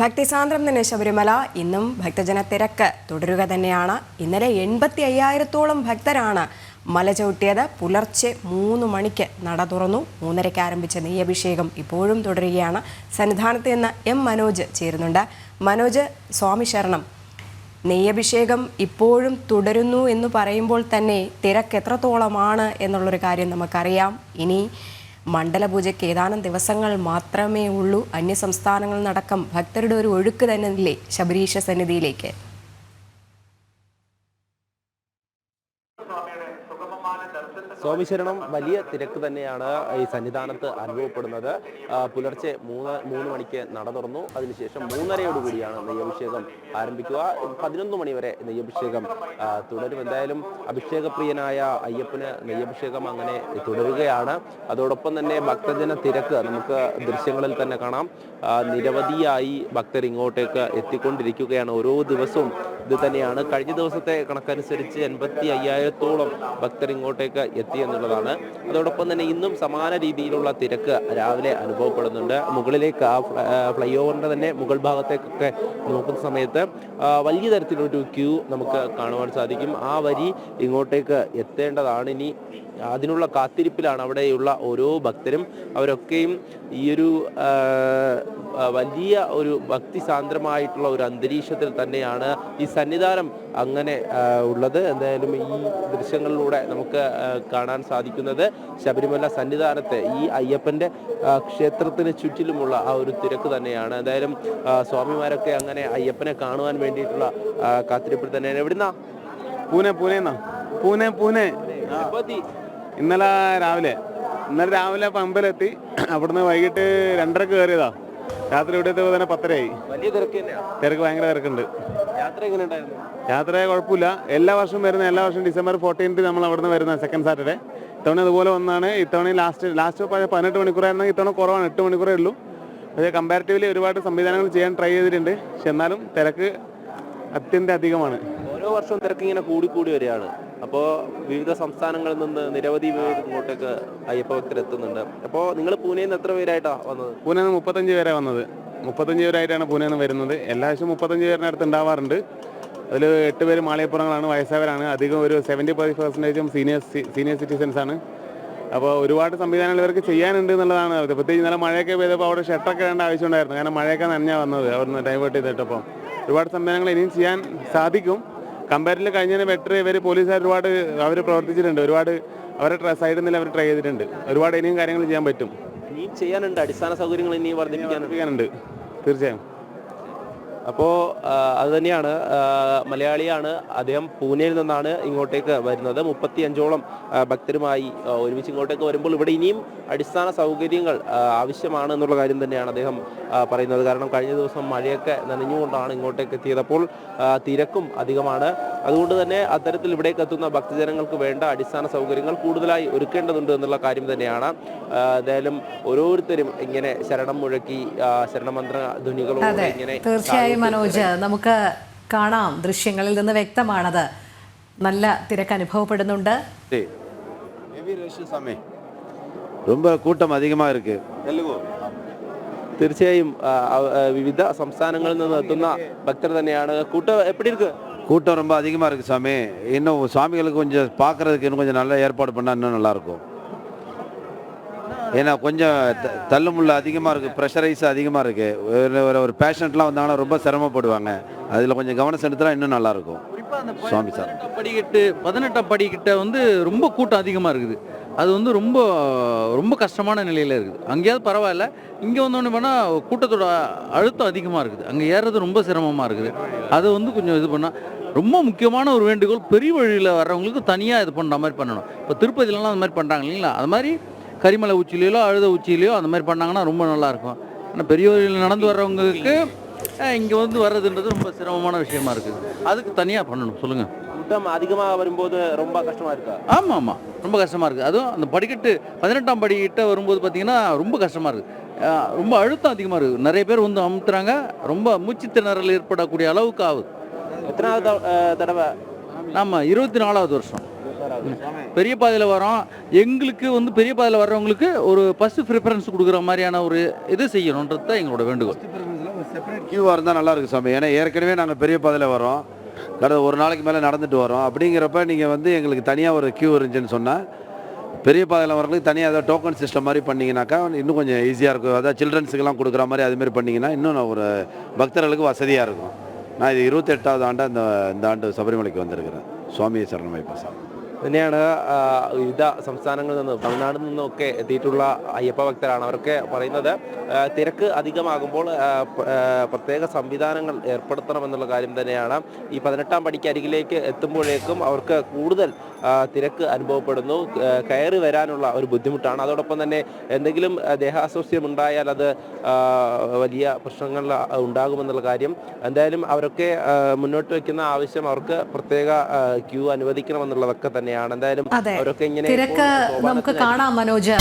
ഭക്തിസാന്ദ്രം തന്നെ ശബരിമല. ഇന്നും ഭക്തജന തിരക്ക് തുടരുക തന്നെയാണ്. ഇന്നലെ എൺപത്തി അയ്യായിരത്തോളം ഭക്തരാണ് മല ചവിട്ടിയത്. പുലർച്ചെ മൂന്ന് മണിക്ക് നട തുറന്നു. മൂന്നരയ്ക്ക് ആരംഭിച്ച നെയ്യഭിഷേകം ഇപ്പോഴും തുടരുകയാണ്. സന്നിധാനത്ത് നിന്ന് എം മനോജ് ചേരുന്നുണ്ട്. മനോജ് സ്വാമി ശരണം. നെയ്യഭിഷേകം ഇപ്പോഴും തുടരുന്നു എന്ന് പറയുമ്പോൾ തന്നെ തിരക്ക് എത്രത്തോളമാണ് എന്നുള്ളൊരു കാര്യം നമുക്കറിയാം. ഇനി മണ്ഡലപൂജയ്ക്ക് ഏതാനും ദിവസങ്ങൾ മാത്രമേ ഉള്ളൂ. അന്യസംസ്ഥാനങ്ങളിൽ നടക്കം ഭക്തരുടെ ഒരു ഒഴുക്ക് തന്നെ ഇല്ലേ ശബരീശ സന്നിധിയിലേക്ക്? സ്വാമിശരണം വലിയ തിരക്ക് തന്നെയാണ് ഈ സന്നിധാനത്ത് അനുഭവപ്പെടുന്നത്. പുലർച്ചെ മൂന്ന് മൂന്ന് മണിക്ക് നട തുറന്നു. അതിനുശേഷം മൂന്നരയോടുകൂടിയാണ് നെയ്യഭിഷേകം ആരംഭിക്കുക. പതിനൊന്ന് മണിവരെ നെയ്യഭിഷേകം തുടരും. എന്തായാലും അഭിഷേകപ്രിയനായ അയ്യപ്പന് നെയ്യഭിഷേകം അങ്ങനെ തുടരുകയാണ്. അതോടൊപ്പം തന്നെ ഭക്തജന തിരക്ക് നമുക്ക് ദൃശ്യങ്ങളിൽ തന്നെ കാണാം. നിരവധിയായി ഭക്തർ ഇങ്ങോട്ടേക്ക് എത്തിക്കൊണ്ടിരിക്കുകയാണ്. ഓരോ ദിവസവും ഇത് തന്നെയാണ് കഴിഞ്ഞ ദിവസത്തെ കണക്കനുസരിച്ച് എൺപത്തി അയ്യായിരത്തോളം ഭക്തർ ഇങ്ങോട്ടേക്ക് എത്തി എന്നുള്ളതാണ്. അതോടൊപ്പം തന്നെ ഇന്നും സമാന രീതിയിലുള്ള തിരക്ക് രാവിലെ അനുഭവപ്പെടുന്നുണ്ട്. മുകളിലേക്ക് ആ ഫ്ലൈ ഓവറിന്റെ തന്നെ മുകൾ ഭാഗത്തേക്കൊക്കെ നോക്കുന്ന സമയത്ത് വലിയ തരത്തിലൊരു ക്യൂ നമുക്ക് കാണുവാൻ സാധിക്കും. ആ വരി ഇങ്ങോട്ടേക്ക് എത്തേണ്ടതാണ്. ഇനി അതിനുള്ള കാത്തിരിപ്പിലാണ് അവിടെയുള്ള ഓരോ ഭക്തരും. അവരൊക്കെയും ഈ ഒരു വലിയ ഒരു ഭക്തിസാന്ദ്രമായിട്ടുള്ള ഒരു അന്തരീക്ഷത്തിൽ തന്നെയാണ് ഈ സന്നിധാനം അങ്ങനെ ഉള്ളത്. എന്തായാലും ഈ ദൃശ്യങ്ങളിലൂടെ നമുക്ക് കാണാൻ സാധിക്കുന്നത് ശബരിമല സന്നിധാനത്തെ ഈ അയ്യപ്പന്റെ ക്ഷേത്രത്തിന് ചുറ്റിലുമുള്ള ആ ഒരു തിരക്ക് തന്നെയാണ്. എന്തായാലും സ്വാമിമാരൊക്കെ അങ്ങനെ അയ്യപ്പനെ കാണുവാൻ വേണ്ടിയിട്ടുള്ള കാത്തിരിപ്പ് കാത്തിരിപ്പിൽ തന്നെയാണ്. എവിടുന്നാ? പൂനെ പൂനെന്നാ പൂനെ പൂനെ. ഇന്നലെ രാവിലെ ഇന്നലെ രാവിലെ പമ്പലെത്തി അവിടുന്ന് വൈകിട്ട് രണ്ടരക്ക് കയറിയതാ. രാത്രി ഇവിടെ തന്നെ പത്തരയായി. വലിയ തിരക്ക് തന്നെയാണ് തിരക്ക് ഭയങ്കര തിരക്കുണ്ട്. യാത്ര കുഴപ്പമില്ല. എല്ലാ വർഷവും വരുന്ന എല്ലാ വർഷവും ഡിസംബർ ഫോർട്ടീൻത്ത് നമ്മൾ അവിടുന്ന് വരുന്ന സെക്കൻഡ് സാറ്റർഡേ ഇത്തവണ ഇതുപോലെ ഒന്നാണ് ഇത്തവണ ലാസ്റ്റ് ലാസ്റ്റ് പതിനെട്ട് മണിക്കൂറായിരുന്നെങ്കിൽ ഇത്തവണ കുറവാണ്. എട്ട് മണിക്കൂറേ ഉള്ളൂ. പക്ഷേ കമ്പാരിറ്റീവ്ലി ഒരുപാട് സംവിധാനങ്ങൾ ചെയ്യാൻ ട്രൈ ചെയ്തിട്ടുണ്ട്. പക്ഷെ എന്നാലും തിരക്ക് അത്യന്തം അധികമാണ്. ഓരോ വർഷവും തിരക്ക് ഇങ്ങനെ കൂടി കൂടി വരികയാണ്. അപ്പോൾ വിവിധ സംസ്ഥാനങ്ങളിൽ നിന്ന് നിരവധി പേര് ഇങ്ങോട്ടേക്ക് അയ്യപ്പ ഭക്തർ എത്തുന്നുണ്ട്. അപ്പോൾ നിങ്ങൾ പൂനെയിൽ നിന്ന് എത്ര പേരായിട്ടാണ് വന്നത്? പൂനെ നിന്ന് മുപ്പത്തഞ്ച് പേരാണ് വന്നത്. മുപ്പത്തഞ്ച് പേരായിട്ടാണ് പൂനെ നിന്ന് വരുന്നത്. എല്ലാ ആഴ്ചയും മുപ്പത്തഞ്ച് പേരുടെ അടുത്ത് ഉണ്ടാവാറുണ്ട്. അതിൽ എട്ട് പേര് മാളിയപ്പുറങ്ങളാണ് വയസ്സായവരാണ്. അധികം ഒരു സെവന്റി ഫൈവ് പെർസെന്റേജും സീനിയർ സീനിയർ സിറ്റിസൻസ് ആണ്. അപ്പോൾ ഒരുപാട് സംവിധാനങ്ങൾ ഇവർക്ക് ചെയ്യാനുണ്ട് എന്നുള്ളതാണ്. പ്രത്യേകിച്ച് നല്ല മഴയൊക്കെ പെയ്തപ്പോൾ അവിടെ ഷട്ടൊക്കെ ഇടേണ്ട ആവശ്യമുണ്ടായിരുന്നു. കാരണം മഴയൊക്കെ നനഞ്ഞാ വന്നത് അവിടുന്ന് ഡൈവേർട്ട് ചെയ്തിട്ടപ്പോൾ ഒരുപാട് സംവിധാനങ്ങൾ ഇനിയും ചെയ്യാൻ സാധിക്കും. കമ്പയറിൽ കഴിഞ്ഞതിന് ബെറ്റർ ഇവർ പോലീസുകാർ ഒരുപാട് അവർ പ്രവർത്തിച്ചിട്ടുണ്ട്. ഒരുപാട് അവരുടെ സൈഡിൽ നിന്ന് അവർ ട്രൈ ചെയ്തിട്ടുണ്ട്. ഒരുപാട് ഇനിയും കാര്യങ്ങൾ ചെയ്യാൻ പറ്റും. ഇനിയും ചെയ്യാനുണ്ട് അടിസ്ഥാന സൗകര്യങ്ങൾ ഇനിയും വർദ്ധിപ്പിക്കാനുണ്ട്. തീർച്ചയായും. അപ്പോൾ അത് തന്നെയാണ് മലയാളിയാണ് അദ്ദേഹം പൂനെയിൽ നിന്നാണ് ഇങ്ങോട്ടേക്ക് വരുന്നത്. മുപ്പത്തി അഞ്ചോളം ഭക്തരുമായി ഒരുമിച്ച് ഇങ്ങോട്ടേക്ക് വരുമ്പോൾ ഇവിടെ ഇനിയും അടിസ്ഥാന സൗകര്യങ്ങൾ ആവശ്യമാണ് എന്നുള്ള കാര്യം തന്നെയാണ് അദ്ദേഹം പറയുന്നത്. കാരണം കഴിഞ്ഞ ദിവസം മഴയൊക്കെ നനഞ്ഞുകൊണ്ടാണ് ഇങ്ങോട്ടേക്ക് എത്തിയത് അപ്പോൾ തിരക്കും അധികമാണ്. അതുകൊണ്ട് തന്നെ അത്തരത്തിൽ ഇവിടേക്ക് എത്തുന്ന ഭക്തജനങ്ങൾക്ക് വേണ്ട അടിസ്ഥാന സൗകര്യങ്ങൾ കൂടുതലായി ഒരുക്കേണ്ടതുണ്ട് എന്നുള്ള കാര്യം തന്നെയാണ്. എന്തായാലും ഓരോരുത്തരും ഇങ്ങനെ ശരണം മുഴക്കി ശരണമന്ത്ര ധ്വനികളും ഇങ്ങനെ തീർച്ചയായും മനോജ്. നമുക്ക് കാണാം. ദൃശ്യങ്ങളിൽ നിന്ന് വ്യക്തമാണത്. നല്ല തിരക്ക് അനുഭവപ്പെടുന്നുണ്ട്. ரொம்ப கூட்டம் அதிகமாக இருக்கு തീർച്ചയായും വിവിധ സംസ്ഥാനങ്ങളിൽ നിന്ന് എത്തുന്ന ഭക്തർ തന്നെയാണ്. കൂട്ടം എപ്പിടി இருக்கு கூட்டம் ரொம்ப அதிகமாக இருக்கு சாமி இன்னும் சாமிகளுக்கு கொஞ்சம் பார்க்குறதுக்கு இன்னும் கொஞ்சம் நல்ல ஏற்பாடு பண்ணா இன்னும் நல்லாயிருக்கும் ஏன்னா கொஞ்சம் த- தள்ளுமுள்ள அதிகமாக இருக்குது ப்ரெஷரைஸ் அதிகமாக இருக்குது ஒரு ஒரு- ஒரு பேஷண்ட்லாம் வந்தாங்கன்னா ரொம்ப சிரமப்படுவாங்க. அதில் கொஞ்சம் கவனம் செலுத்தினா இன்னும் நல்லா இருக்கும் சுவாமி சார். படிக்கிட்டு பதினெட்டாம் படிக்கிட்ட வந்து ரொம்ப கூட்டம் அதிகமாக இருக்குது. அது வந்து ரொம்ப ரொம்ப கஷ்டமான நிலையில் இருக்குது. அங்கேயாவது பரவாயில்ல. இங்கே வந்தோடனே பண்ணால் கூட்டத்தோட அழுத்தம் அதிகமாக இருக்குது. அங்கே ஏறுறது ரொம்ப சிரமமாக இருக்குது. அதை வந்து கொஞ்சம் இது பண்ணால் ரொம்ப முக்கியமான ஒரு வேண்டுகோள் பெரிய வழியில் வர்றவங்களுக்கு தனியாக இது பண்ணுற மாதிரி பண்ணணும். இப்போ திருப்பதிலலாம் அந்த மாதிரி பண்ணுறாங்க இல்லைங்களா? அது மாதிரி கரிமலை உச்சியிலையோ அழுத உச்சியிலையோ அந்த மாதிரி பண்ணாங்கன்னா ரொம்ப நல்லாயிருக்கும். ஆனால் பெரிய வழியில் நடந்து வர்றவங்களுக்கு இங்கே வந்து வர்றதுன்றது ரொம்ப சிரமமான விஷயமா இருக்குது. அதுக்கு தனியாக பண்ணணும் சொல்லுங்கள் கூட்டம் அதிகமாக வரும்போது ரொம்ப கஷ்டமா இருக்கா? ஆமாம் ஆமாம் ரொம்ப கஷ்டமாக இருக்குது அதுவும் அந்த படிக்கட்டு பதினெட்டாம் படிக்கிட்ட வரும்போது பார்த்தீங்கன்னா ரொம்ப கஷ்டமாக இருக்குது ரொம்ப அழுத்தம் அதிகமாக இருக்குது நிறைய பேர் வந்து அமுத்துறாங்க. ரொம்ப மூச்சு திணறல் ஏற்படக்கூடிய அளவுக்கு ஆகுது. எத்தனாவது தடவை? நம்ம இருபத்தி நாலாவது வருஷம். பெரிய பாதையில் வரோம். எங்களுக்கு வந்து பெரிய பாதையில் வர்றவங்களுக்கு ஒரு ஃபஸ்ட்டு ப்ரிஃபரன்ஸ் கொடுக்குற மாதிரியான ஒரு இது செய்யணுன்றது தான் எங்களோட வேண்டுகோள். கியூவாக இருந்தால் நல்லாயிருக்கு சாமி. ஏன்னா ஏற்கனவே நாங்கள் பெரிய பாதையில் வரோம். கடந்த ஒரு நாளைக்கு மேலே நடந்துட்டு வரோம். அப்படிங்கிறப்ப நீங்கள் வந்து எங்களுக்கு தனியாக ஒரு கியூ இருந்துச்சுன்னு சொன்னால் பெரிய பாதையில் வரவங்களுக்கு தனியாக ஏதாவது டோக்கன் சிஸ்டம் மாதிரி பண்ணிங்கனாக்கா இன்னும் கொஞ்சம் ஈஸியாக இருக்கும். அதாவது சில்ட்ரன்ஸுக்கெல்லாம் கொடுக்குற மாதிரி அதுமாரி பண்ணிங்கன்னா இன்னும் நான் ஒரு பக்தர்களுக்கு வசதியாக இருக்கும். நான் இது இருபத்தெட்டாவது ஆண்டு இந்த இந்த ஆண்டு சபரிமலைக்கு வந்திருக்கிறேன். சுவாமி சரணமைப்பா சாமி തന്നെയാണ് വിവിധ സംസ്ഥാനങ്ങളിൽ നിന്നും തമിഴ്നാട്ടിൽ നിന്നൊക്കെ എത്തിയിട്ടുള്ള അയ്യപ്പ ഭക്തരാണ് അവരൊക്കെ പറയുന്നത്. തിരക്ക് അധികമാകുമ്പോൾ പ്രത്യേക സംവിധാനങ്ങൾ ഏർപ്പെടുത്തണമെന്നുള്ള കാര്യം തന്നെയാണ്. ഈ പതിനെട്ടാം പടിക്ക് അരികിലേക്ക് എത്തുമ്പോഴേക്കും അവർക്ക് കൂടുതൽ തിരക്ക് അനുഭവപ്പെടുന്നു. കയറി വരാനുള്ള ഒരു ബുദ്ധിമുട്ടാണ്. അതോടൊപ്പം തന്നെ എന്തെങ്കിലും ദേഹാസ്വാസ്ഥ്യം ഉണ്ടായാൽ അത് വലിയ പ്രശ്നങ്ങൾ ഉണ്ടാകുമെന്നുള്ള കാര്യം. എന്തായാലും അവരൊക്കെ മുന്നോട്ട് വയ്ക്കുന്ന ആവശ്യം അവർക്ക് പ്രത്യേക ക്യൂ അനുവദിക്കണമെന്നുള്ളതൊക്കെ തന്നെയാണ്. എന്തായാലും അവരൊക്കെ ഇങ്ങനെ തിരക്ക് നമുക്ക് കാണാം മനോജ്.